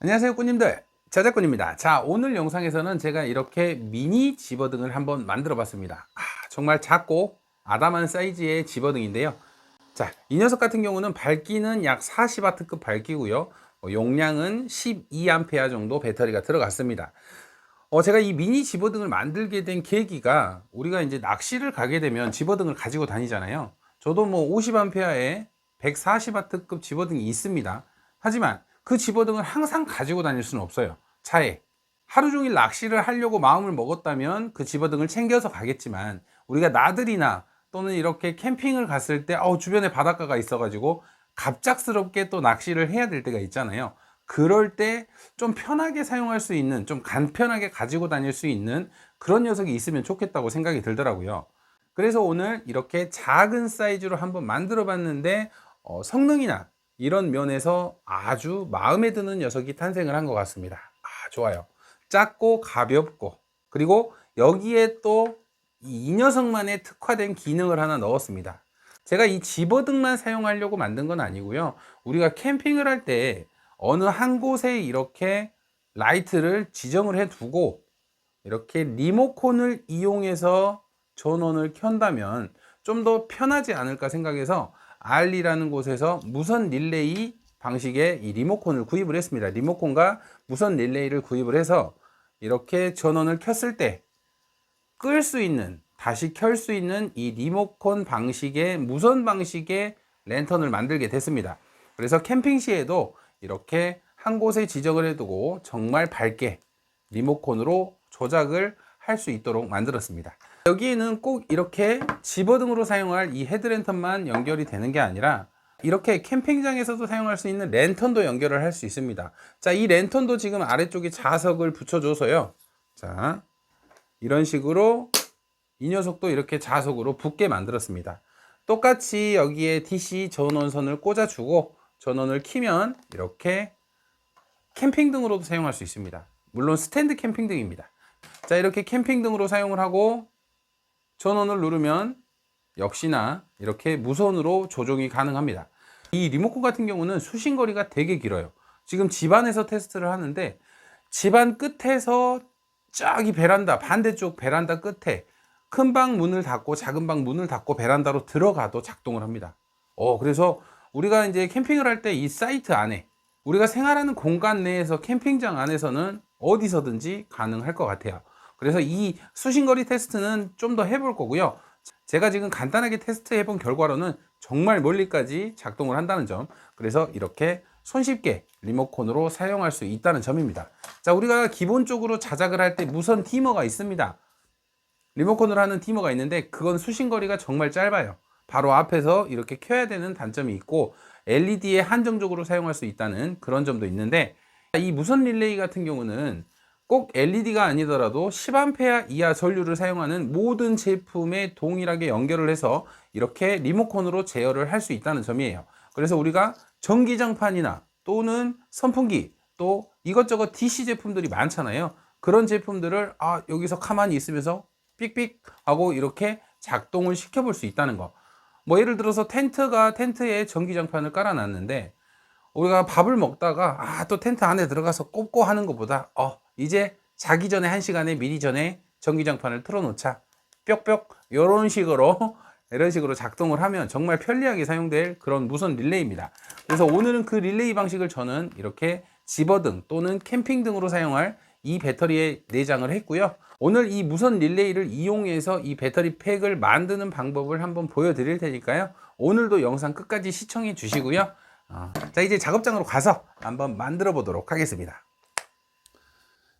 안녕하세요 꾸님들. 자작꾼입니다. 자 오늘 영상에서는 제가 이렇게 미니 집어등을 한번 만들어 봤습니다. 아, 정말 작고 아담한 사이즈의 집어등인데요. 자이 녀석 같은 경우는 밝기는 약 40W급 밝기고요. 어, 용량은 12A 정도 배터리가 들어갔습니다. 어, 제가 이 미니 집어등을 만들게 된 계기가 우리가 이제 낚시를 가게 되면 집어등을 가지고 다니잖아요. 저도 뭐 50A에 140W급 집어등이 있습니다. 하지만 그 집어등을 항상 가지고 다닐 수는 없어요. 차에. 하루 종일 낚시를 하려고 마음을 먹었다면 그 집어등을 챙겨서 가겠지만 우리가 나들이나 또는 이렇게 캠핑을 갔을 때 어, 주변에 바닷가가 있어가지고 갑작스럽게 또 낚시를 해야 될 때가 있잖아요. 그럴 때 좀 편하게 사용할 수 있는 좀 간편하게 가지고 다닐 수 있는 그런 녀석이 있으면 좋겠다고 생각이 들더라고요. 그래서 오늘 이렇게 작은 사이즈로 한번 만들어 봤는데 어, 성능이나 이런 면에서 아주 마음에 드는 녀석이 탄생을 한 것 같습니다. 아, 좋아요. 작고 가볍고, 그리고 여기에 또 이 녀석만의 특화된 기능을 하나 넣었습니다. 제가 이 집어등만 사용하려고 만든 건 아니고요. 우리가 캠핑을 할 때 어느 한 곳에 이렇게 라이트를 지정을 해 두고 이렇게 리모컨을 이용해서 전원을 켠다면 좀 더 편하지 않을까 생각해서 알리라는 곳에서 무선 릴레이 방식의 이 리모컨을 구입을 했습니다. 리모컨과 무선 릴레이를 구입을 해서 이렇게 전원을 켰을 때 끌 수 있는 다시 켤 수 있는 이 리모컨 방식의 무선 방식의 랜턴을 만들게 됐습니다. 그래서 캠핑 시에도 이렇게 한 곳에 지정을 해두고 정말 밝게 리모컨으로 조작을 할 수 있도록 만들었습니다. 여기에는 꼭 이렇게 집어등으로 사용할 이 헤드랜턴만 연결이 되는 게 아니라 이렇게 캠핑장에서도 사용할 수 있는 랜턴도 연결을 할 수 있습니다. 자, 이 랜턴도 지금 아래쪽에 자석을 붙여줘서요. 자, 이런 식으로 이 녀석도 이렇게 자석으로 붙게 만들었습니다. 똑같이 여기에 DC 전원선을 꽂아주고 전원을 키면 이렇게 캠핑 등으로도 사용할 수 있습니다. 물론 스탠드 캠핑 등입니다. 자, 이렇게 캠핑 등으로 사용을 하고 전원을 누르면 역시나 이렇게 무선으로 조종이 가능합니다. 이 리모컨 같은 경우는 수신거리가 되게 길어요. 지금 집안에서 테스트를 하는데 집안 끝에서 저기 베란다 반대쪽 베란다 끝에 큰 방 문을 닫고 작은 방 문을 닫고 베란다로 들어가도 작동을 합니다. 어 그래서 우리가 이제 캠핑을 할 때 이 사이트 안에 우리가 생활하는 공간 내에서 캠핑장 안에서는 어디서든지 가능할 것 같아요. 그래서 이 수신거리 테스트는 좀 더 해볼 거고요. 제가 지금 간단하게 테스트 해 본 결과로는 정말 멀리까지 작동을 한다는 점. 그래서 이렇게 손쉽게 리모컨으로 사용할 수 있다는 점입니다. 자, 우리가 기본적으로 자작을 할 때 무선 티머가 있습니다. 리모컨으로 하는 티머가 있는데 그건 수신거리가 정말 짧아요. 바로 앞에서 이렇게 켜야 되는 단점이 있고 LED에 한정적으로 사용할 수 있다는 그런 점도 있는데 이 무선 릴레이 같은 경우는 꼭 LED가 아니더라도 10A 이하 전류를 사용하는 모든 제품에 동일하게 연결을 해서 이렇게 리모컨으로 제어를 할 수 있다는 점이에요. 그래서 우리가 전기장판이나 또는 선풍기 또 이것저것 DC 제품들이 많잖아요. 그런 제품들을 아, 여기서 가만히 있으면서 삑삑 하고 이렇게 작동을 시켜볼 수 있다는 거. 뭐 예를 들어서 텐트가 텐트에 전기장판을 깔아놨는데 우리가 밥을 먹다가 아, 또 텐트 안에 들어가서 꼽고 하는 것보다 어, 이제 자기 전에 한 시간에 미리 전에 전기장판을 틀어놓자. 뾱뾱 이런 식으로 이런 식으로 작동을 하면 정말 편리하게 사용될 그런 무선 릴레이입니다. 그래서 오늘은 그 릴레이 방식을 저는 이렇게 집어등 또는 캠핑 등으로 사용할 이 배터리에 내장을 했고요. 오늘 이 무선 릴레이를 이용해서 이 배터리 팩을 만드는 방법을 한번 보여드릴 테니까요. 오늘도 영상 끝까지 시청해 주시고요. 어, 자 이제 작업장으로 가서 한번 만들어 보도록 하겠습니다.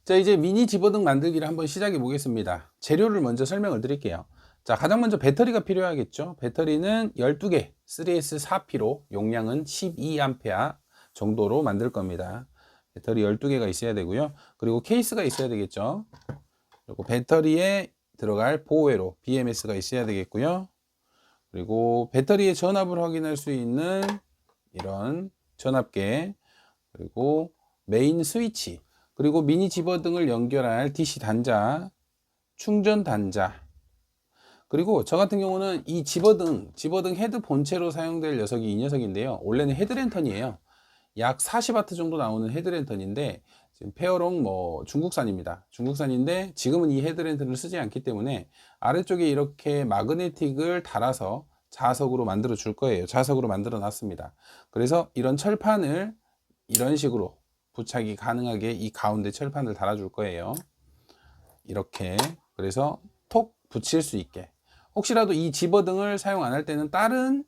자 이제 미니 집어등 만들기를 한번 시작해 보겠습니다. 재료를 먼저 설명을 드릴게요. 자 가장 먼저 배터리가 필요하겠죠. 배터리는 12개 3S 4P로 용량은 12A 정도로 만들 겁니다. 배터리 12개가 있어야 되고요. 그리고 케이스가 있어야 되겠죠. 그리고 배터리에 들어갈 보호회로 BMS가 있어야 되겠고요. 그리고 배터리의 전압을 확인할 수 있는 이런 전압계 그리고 메인 스위치 그리고 미니 집어 등을 연결할 DC 단자 충전 단자 그리고 저 같은 경우는 이 집어등 집어등 헤드 본체로 사용될 녀석이 이 녀석인데요 원래는 헤드랜턴이에요 약 40와트 정도 나오는 헤드랜턴인데 지금 페어롱 뭐 중국산입니다. 중국산인데 지금은 이 헤드랜턴을 쓰지 않기 때문에 아래쪽에 이렇게 마그네틱을 달아서 자석으로 만들어 줄 거예요. 자석으로 만들어 놨습니다. 그래서 이런 철판을 이런 식으로 부착이 가능하게 이 가운데 철판을 달아 줄 거예요. 이렇게 그래서 톡 붙일 수 있게 혹시라도 이 집어등을 사용 안 할 때는 다른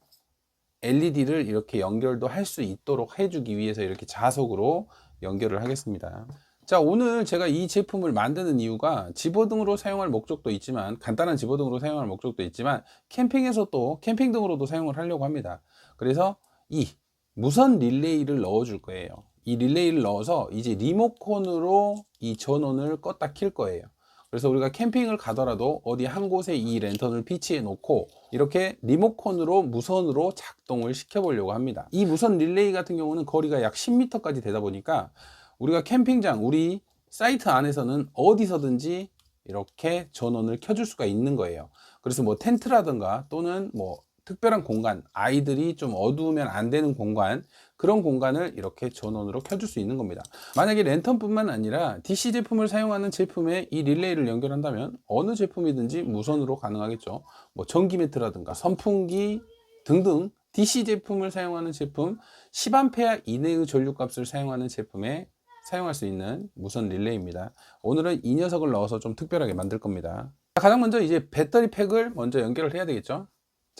LED를 이렇게 연결도 할 수 있도록 해주기 위해서 이렇게 자석으로 연결을 하겠습니다. 자, 오늘 제가 이 제품을 만드는 이유가 집어등으로 사용할 목적도 있지만, 간단한 집어등으로 사용할 목적도 있지만, 캠핑에서 또 캠핑 등으로도 사용을 하려고 합니다. 그래서 이 무선 릴레이를 넣어 줄 거예요. 이 릴레이를 넣어서 이제 리모컨으로 이 전원을 껐다 킬 거예요. 그래서 우리가 캠핑을 가더라도 어디 한 곳에 이 랜턴을 비치해 놓고 이렇게 리모컨으로 무선으로 작동을 시켜 보려고 합니다. 이 무선 릴레이 같은 경우는 거리가 약 10m까지 되다 보니까 우리가 캠핑장, 우리 사이트 안에서는 어디서든지 이렇게 전원을 켜줄 수가 있는 거예요. 그래서 뭐 텐트라든가 또는 뭐 특별한 공간, 아이들이 좀 어두우면 안 되는 공간, 그런 공간을 이렇게 전원으로 켜줄 수 있는 겁니다. 만약에 랜턴뿐만 아니라 DC 제품을 사용하는 제품에 이 릴레이를 연결한다면 어느 제품이든지 무선으로 가능하겠죠. 뭐 전기 매트라든가 선풍기 등등 DC 제품을 사용하는 제품 10A 이내의 전류값을 사용하는 제품에 사용할 수 있는 무선 릴레이입니다. 오늘은 이 녀석을 넣어서 좀 특별하게 만들 겁니다. 가장 먼저 이제 배터리 팩을 먼저 연결을 해야 되겠죠.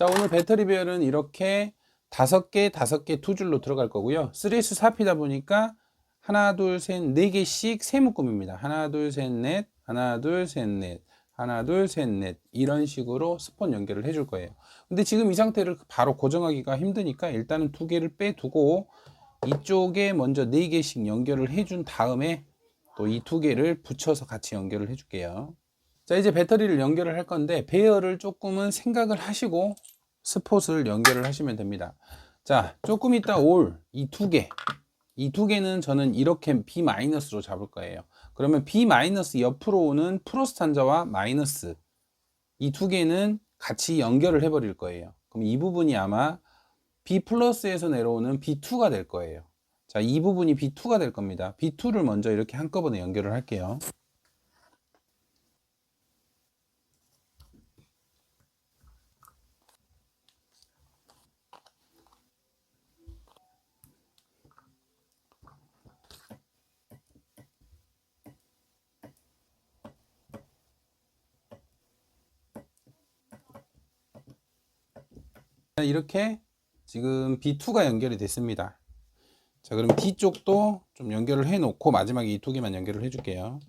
자, 오늘 배터리 배열은 이렇게 다섯 개, 다섯 개 두 줄로 들어갈 거고요. 3S 4P다 보니까 하나, 둘, 셋, 네 개씩 세 묶음입니다. 하나, 둘, 셋, 넷, 하나, 둘, 셋, 넷, 하나, 둘, 셋, 넷 이런 식으로 스폰 연결을 해줄 거예요. 근데 지금 이 상태를 바로 고정하기가 힘드니까 일단은 두 개를 빼두고 이쪽에 먼저 네 개씩 연결을 해준 다음에 또 이 두 개를 붙여서 같이 연결을 해줄게요. 자 이제 배터리를 연결을 할 건데 배열을 조금은 생각을 하시고 스폿을 연결을 하시면 됩니다. 자 조금 이따 올 이 두 개. 이 두 개는 저는 이렇게 B-로 잡을 거예요. 그러면 B- 옆으로 오는 플러스 단자와 마이너스 이 두 개는 같이 연결을 해 버릴 거예요. 그럼 이 부분이 아마 B 플러스에서 내려오는 B2가 될 거예요. 자 이 부분이 B2가 될 겁니다. B2를 먼저 이렇게 한꺼번에 연결을 할게요 이렇게 지금 B2가 연결이 됐습니다. 자, 그럼 D쪽도 좀 연결을 해 놓고 마지막에 이 두 개만 연결을 해 줄게요.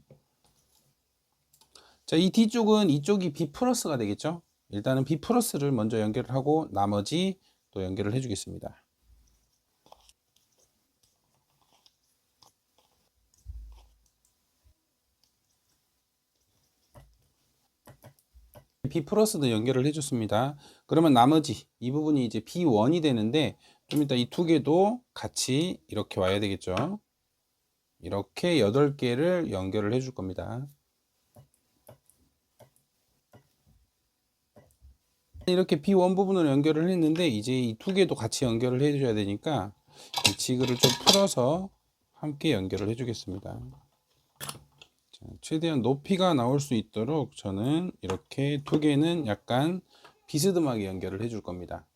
자, 이 D쪽은 이쪽이 B 플러스가 되겠죠? 일단은 B 플러스를 먼저 연결을 하고 나머지 또 연결을 해 주겠습니다. B 플러스도 연결을 해줬습니다. 그러면 나머지 이 부분이 이제 B1이 되는데 좀 이따 이 두 개도 같이 이렇게 와야 되겠죠. 이렇게 8개를 연결을 해줄 겁니다. 이렇게 B1 부분을 연결을 했는데 이제 이 두 개도 같이 연결을 해줘야 되니까 이 지그를 좀 풀어서 함께 연결을 해주겠습니다. 최대한 높이가 나올 수 있도록 저는 이렇게 두 개는 약간 비스듬하게 연결을 해줄 겁니다.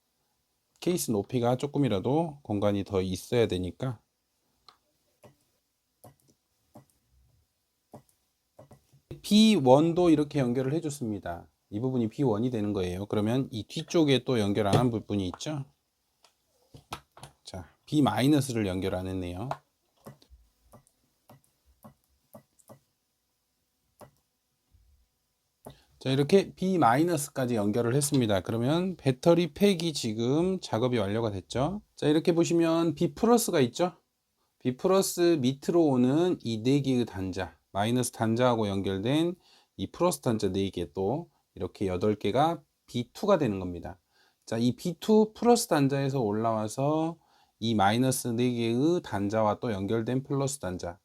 케이스 높이가 조금이라도 공간이 더 있어야 되니까 B1도 이렇게 연결을 해줬습니다. 이 부분이 B1이 되는 거예요. 그러면 이 뒤쪽에 또 연결 안 한 부분이 있죠. 자, B-를 연결 안 했네요. 자 이렇게 B-까지 연결을 했습니다. 그러면 배터리 팩이 지금 작업이 완료가 됐죠? 자 이렇게 보시면 B 플러스가 있죠? B 플러스 밑으로 오는 이 4개의 단자 마이너스 단자하고 연결된 이 플러스 단자 4개 또 이렇게 8개가 B2가 되는 겁니다. 자 이 B2 플러스 단자에서 올라와서 이 마이너스 4개의 단자와 또 연결된 플러스 단자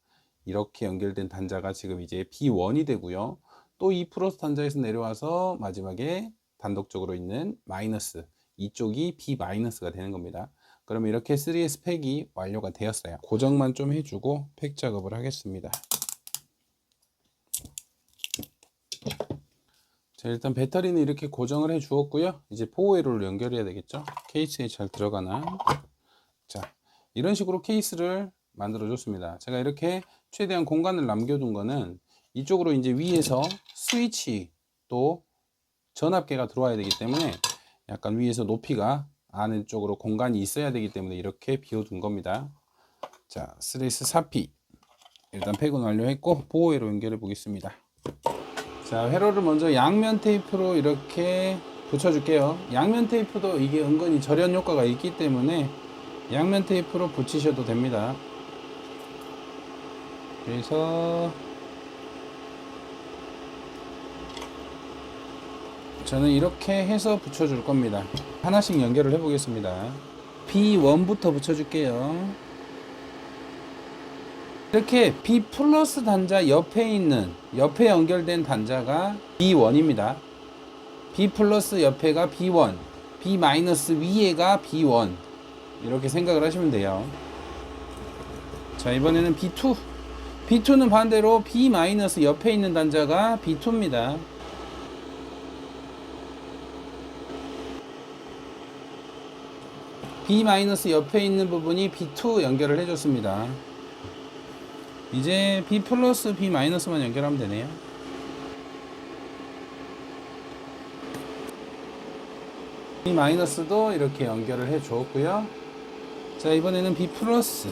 이렇게 연결된 단자가 지금 이제 B1이 되고요 또 이 플러스 단자에서 내려와서 마지막에 단독적으로 있는 마이너스 이쪽이 B 마이너스가 되는 겁니다. 그러면 이렇게 3S 팩이 완료가 되었어요. 고정만 좀 해주고 팩 작업을 하겠습니다. 자 일단 배터리는 이렇게 고정을 해 주었고요 이제 포웨이로를 연결해야 되겠죠 케이스에 잘 들어가나 자 이런 식으로 케이스를 만들어 줬습니다 제가 이렇게 최대한 공간을 남겨둔 거는 이쪽으로 이제 위에서 스위치 또 전압계가 들어와야 되기 때문에 약간 위에서 높이가 안에 쪽으로 공간이 있어야 되기 때문에 이렇게 비워둔 겁니다 자 스레이스 4P 일단 팩은 완료했고 보호회로 연결해 보겠습니다 자, 회로를 먼저 양면 테이프로 이렇게 붙여줄게요. 양면 테이프도 이게 은근히 절연 효과가 있기 때문에 양면 테이프로 붙이셔도 됩니다. 그래서 저는 이렇게 해서 붙여줄 겁니다. 하나씩 연결을 해 보겠습니다. B1부터 붙여줄게요. 이렇게 B 플러스 단자 옆에 있는 옆에 연결된 단자가 B1입니다. B 플러스 옆에가 B1, B 마이너스 위에가 B1 이렇게 생각을 하시면 돼요. 자 이번에는 B2, B2는 반대로 B 마이너스 옆에 있는 단자가 B2입니다. B 옆에 있는 부분이 B2 연결을 해줬습니다. 이제 B 플러스 B 마이너스만 연결하면 되네요. B 마이너스도 이렇게 연결을 해 주었고요. 자, 이번에는 B 플러스.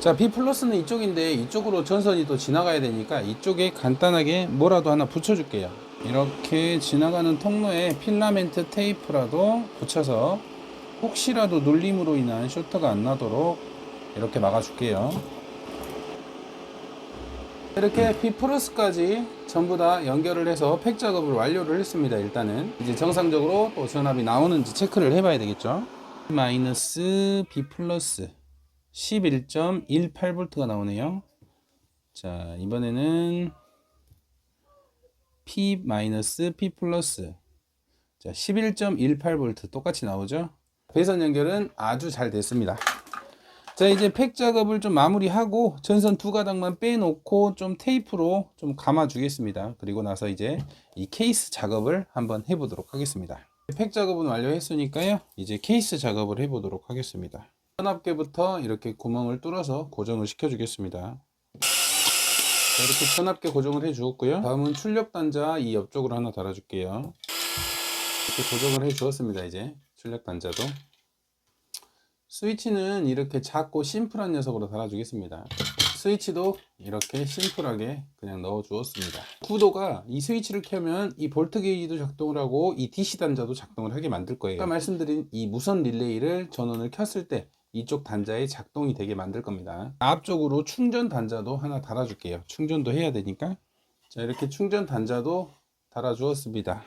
자, B 플러스는 이쪽인데 이쪽으로 전선이 또 지나가야 되니까 이쪽에 간단하게 뭐라도 하나 붙여 줄게요. 이렇게 지나가는 통로에 필라멘트 테이프라도 붙여서 혹시라도 눌림으로 인한 쇼트가 안 나도록 이렇게 막아줄게요. 이렇게 B 플러스까지 전부 다 연결을 해서 팩 작업을 완료를 했습니다. 일단은 이제 정상적으로 또 전압이 나오는지 체크를 해봐야 되겠죠. 마이너스 B 플러스 11.18V가 나오네요. 자 이번에는 P 마이너스 P 플러스 자 11.18V 똑같이 나오죠. 배선 연결은 아주 잘 됐습니다. 자 이제 팩 작업을 좀 마무리하고 전선 두 가닥만 빼놓고 좀 테이프로 좀 감아 주겠습니다. 그리고 나서 이제 이 케이스 작업을 한번 해보도록 하겠습니다. 팩 작업은 완료했으니까요. 이제 케이스 작업을 해보도록 하겠습니다. 전압계부터 이렇게 구멍을 뚫어서 고정을 시켜 주겠습니다 자, 이렇게 전압계 고정을 해 주었고요 다음은 출력 단자 이 옆쪽으로 하나 달아 줄게요 이렇게 고정을 해 주었습니다 이제 출력 단자도 스위치는 이렇게 작고 심플한 녀석으로 달아 주겠습니다. 스위치도 이렇게 심플하게 그냥 넣어 주었습니다. 구도가 이 스위치를 켜면 이 볼트 게이지도 작동을 하고 이 DC 단자도 작동을 하게 만들 거예요. 아까 말씀드린 이 무선 릴레이를 전원을 켰을 때 이쪽 단자에 작동이 되게 만들 겁니다. 앞쪽으로 충전 단자도 하나 달아줄게요. 충전도 해야 되니까. 자, 이렇게 충전 단자도 달아 주었습니다.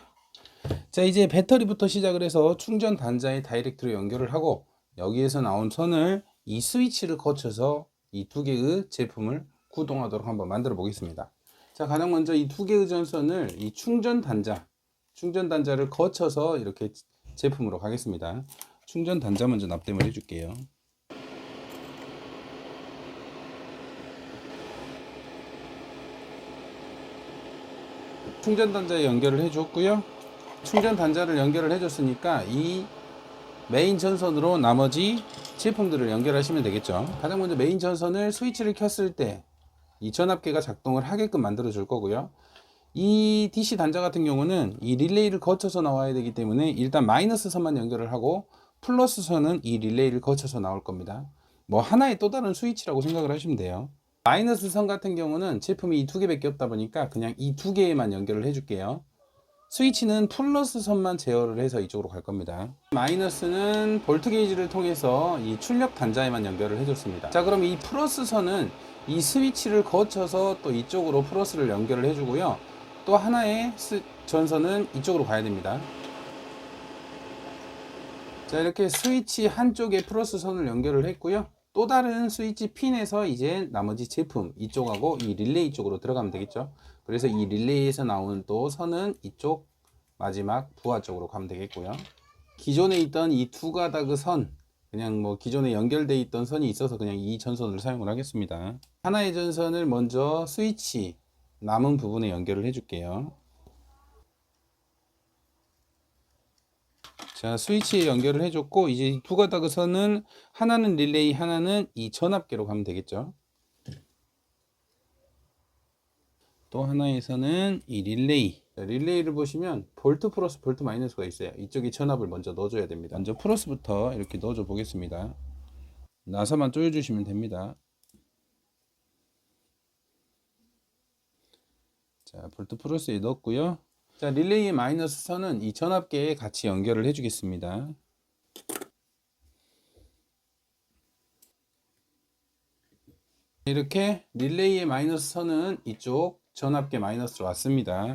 자, 이제 배터리부터 시작을 해서 충전 단자에 다이렉트로 연결을 하고 여기에서 나온 선을 이 스위치를 거쳐서 이 두 개의 제품을 구동하도록 한번 만들어 보겠습니다. 자, 가장 먼저 이 두 개의 전선을 이 충전 단자, 충전 단자를 거쳐서 이렇게 제품으로 가겠습니다. 충전 단자 먼저 납땜을 해줄게요. 충전 단자에 연결을 해 줬고요. 충전 단자를 연결을 해 줬으니까 이 메인 전선으로 나머지 제품들을 연결하시면 되겠죠. 가장 먼저 메인 전선을 스위치를 켰을 때 이 전압계가 작동을 하게끔 만들어 줄 거고요. 이 DC 단자 같은 경우는 이 릴레이를 거쳐서 나와야 되기 때문에 일단 마이너스 선만 연결을 하고 플러스 선은 이 릴레이를 거쳐서 나올 겁니다. 뭐 하나의 또 다른 스위치라고 생각을 하시면 돼요. 마이너스 선 같은 경우는 제품이 이 두 개밖에 없다 보니까 그냥 이 두 개에만 연결을 해줄게요. 스위치는 플러스 선만 제어를 해서 이쪽으로 갈 겁니다. 마이너스는 볼트 게이지를 통해서 이 출력 단자에만 연결을 해줬습니다. 자, 그럼 이 플러스 선은 이 스위치를 거쳐서 또 이쪽으로 플러스를 연결을 해주고요. 또 하나의 스, 전선은 이쪽으로 가야 됩니다. 자, 이렇게 스위치 한쪽에 플러스 선을 연결을 했고요. 또 다른 스위치 핀에서 이제 나머지 제품 이쪽하고 이 릴레이 쪽으로 들어가면 되겠죠. 그래서 이 릴레이에서 나오는 또 선은 이쪽 마지막 부하 쪽으로 가면 되겠고요. 기존에 있던 이 두 가닥의 선 그냥 뭐 기존에 연결돼 있던 선이 있어서 그냥 이 전선을 사용을 하겠습니다. 하나의 전선을 먼저 스위치 남은 부분에 연결을 해줄게요. 자, 스위치에 연결을 해줬고 이제 두 선은 하나는 릴레이, 하나는 이 전압계로 가면 되겠죠. 또 하나에서는 이 릴레이. 자, 릴레이를 보시면 볼트 플러스 볼트 마이너스가 있어요. 이쪽에 전압을 먼저 넣어줘야 됩니다. 먼저 플러스부터 이렇게 넣어줘 보겠습니다. 나사만 조여주시면 됩니다. 자, 볼트 플러스에 넣었고요. 자, 릴레이의 마이너스 선은 이 전압계에 같이 연결을 해 주겠습니다. 이렇게 릴레이의 마이너스 선은 이쪽 전압계 마이너스로 왔습니다.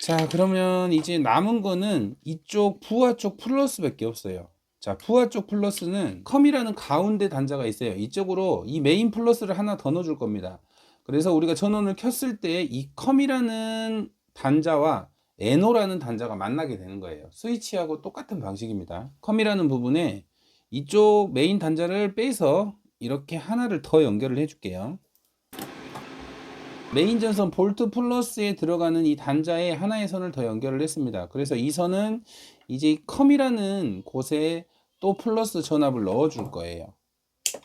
자, 그러면 이제 남은 거는 이쪽 부하 쪽 플러스밖에 없어요. 자, 부하 쪽 플러스는 컴이라는 가운데 단자가 있어요. 이쪽으로 이 메인 플러스를 하나 더 넣어 줄 겁니다. 그래서 우리가 전원을 켰을 때 이 컴이라는 단자와 NO라는 단자가 만나게 되는 거예요. 스위치하고 똑같은 방식입니다. 컴이라는 부분에 이쪽 메인 단자를 빼서 이렇게 하나를 더 연결을 해줄게요. 메인 전선 볼트 플러스에 들어가는 이 단자에 하나의 선을 더 연결을 했습니다. 그래서 이 선은 이제 컴이라는 곳에 또 플러스 전압을 넣어 줄 거예요.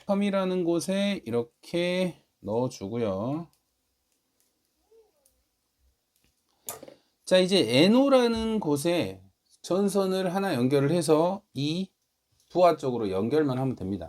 컴이라는 곳에 이렇게 넣어 주고요. 자, 이제 NO라는 곳에 전선을 하나 연결을 해서 이 부하 쪽으로 연결만 하면 됩니다.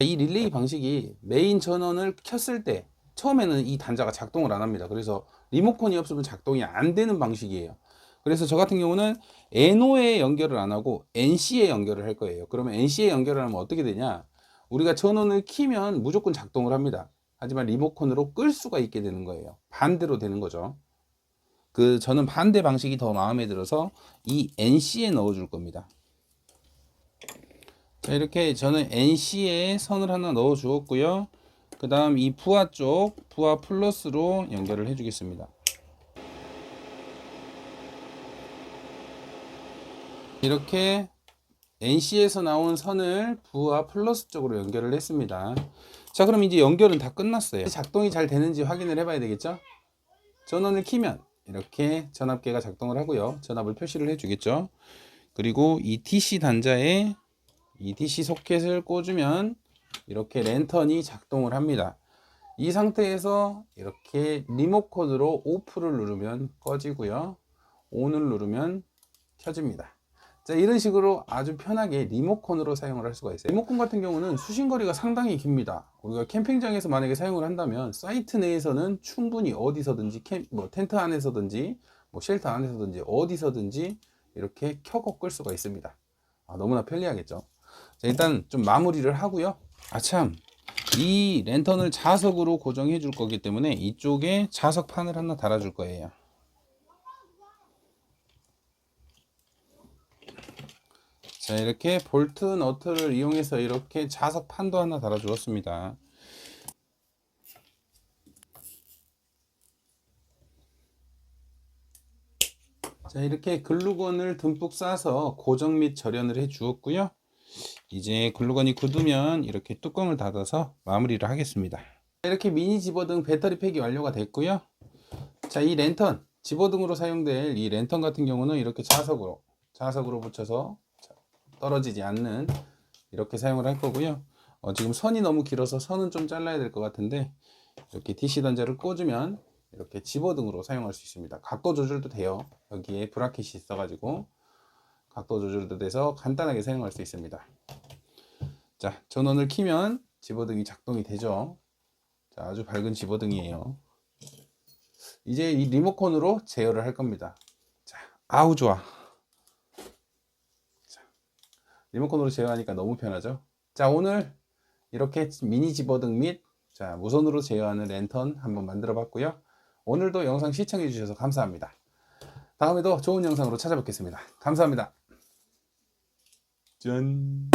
이 릴레이 방식이 메인 전원을 켰을 때 처음에는 이 단자가 작동을 안 합니다. 그래서 리모컨이 없으면 작동이 안 되는 방식이에요. 그래서 저 같은 경우는 NO에 연결을 안 하고 NC에 연결을 할 거예요. 그러면 NC에 연결을 하면 어떻게 되냐? 우리가 전원을 키면 무조건 작동을 합니다. 하지만 리모컨으로 끌 수가 있게 되는 거예요. 반대로 되는 거죠. 그 저는 반대 방식이 더 마음에 들어서 이 NC에 넣어 줄 겁니다. 자, 이렇게 저는 NC에 선을 하나 넣어 주었고요. 그 다음 이 부하 쪽, 부하 플러스로 연결을 해 주겠습니다. 이렇게 NC에서 나온 선을 부하 플러스 쪽으로 연결을 했습니다. 자, 그럼 이제 연결은 다 끝났어요. 작동이 잘 되는지 확인을 해봐야 되겠죠? 전원을 키면 이렇게 전압계가 작동을 하고요. 전압을 표시를 해주겠죠. 그리고 이 DC 단자에 이 DC 소켓을 꽂으면 이렇게 랜턴이 작동을 합니다. 이 상태에서 이렇게 리모컨으로 오프를 누르면 꺼지고요. ON을 누르면 켜집니다. 자, 이런 식으로 아주 편하게 리모컨으로 사용을 할 수가 있어요. 리모컨 같은 경우는 수신거리가 상당히 깁니다. 우리가 캠핑장에서 만약에 사용을 한다면 사이트 내에서는 충분히 어디서든지 캠, 뭐 텐트 안에서든지 뭐 쉘터 안에서든지 어디서든지 이렇게 켜고 끌 수가 있습니다. 아, 너무나 편리하겠죠. 자, 일단 좀 마무리를 하고요. 아, 참. 이 랜턴을 자석으로 고정해 줄 거기 때문에 이쪽에 자석 판을 하나 달아 줄 거예요. 자, 이렇게 볼트 너트를 이용해서 이렇게 자석 판도 하나 달아 주었습니다. 자, 이렇게 글루건을 듬뿍 싸서 고정 및 절연을 해 주었고요. 이제 글루건이 굳으면 이렇게 뚜껑을 닫아서 마무리를 하겠습니다. 이렇게 미니 집어등 배터리 팩이 완료가 됐고요. 자, 이 랜턴, 집어등으로 사용될 이 랜턴 같은 경우는 이렇게 자석으로, 자석으로 붙여서 떨어지지 않는 이렇게 사용을 할 거고요. 어, 지금 선이 너무 길어서 선은 좀 잘라야 될 것 같은데 이렇게 DC 단자를 꽂으면 이렇게 집어 등으로 사용할 수 있습니다. 각도 조절도 돼요. 여기에 브라켓이 있어 가지고 각도 조절도 돼서 간단하게 사용할 수 있습니다. 자, 전원을 키면 집어등이 작동이 되죠. 자, 아주 밝은 집어등이에요. 이제 이 리모컨으로 제어를 할 겁니다. 자, 아우 좋아. 자, 리모컨으로 제어하니까 너무 편하죠. 자, 오늘 이렇게 미니 집어등 및 자, 무선으로 제어하는 랜턴 한번 만들어 봤고요. 오늘도 영상 시청해 주셔서 감사합니다. 다음에도 좋은 영상으로 찾아뵙겠습니다. 감사합니다. 짠.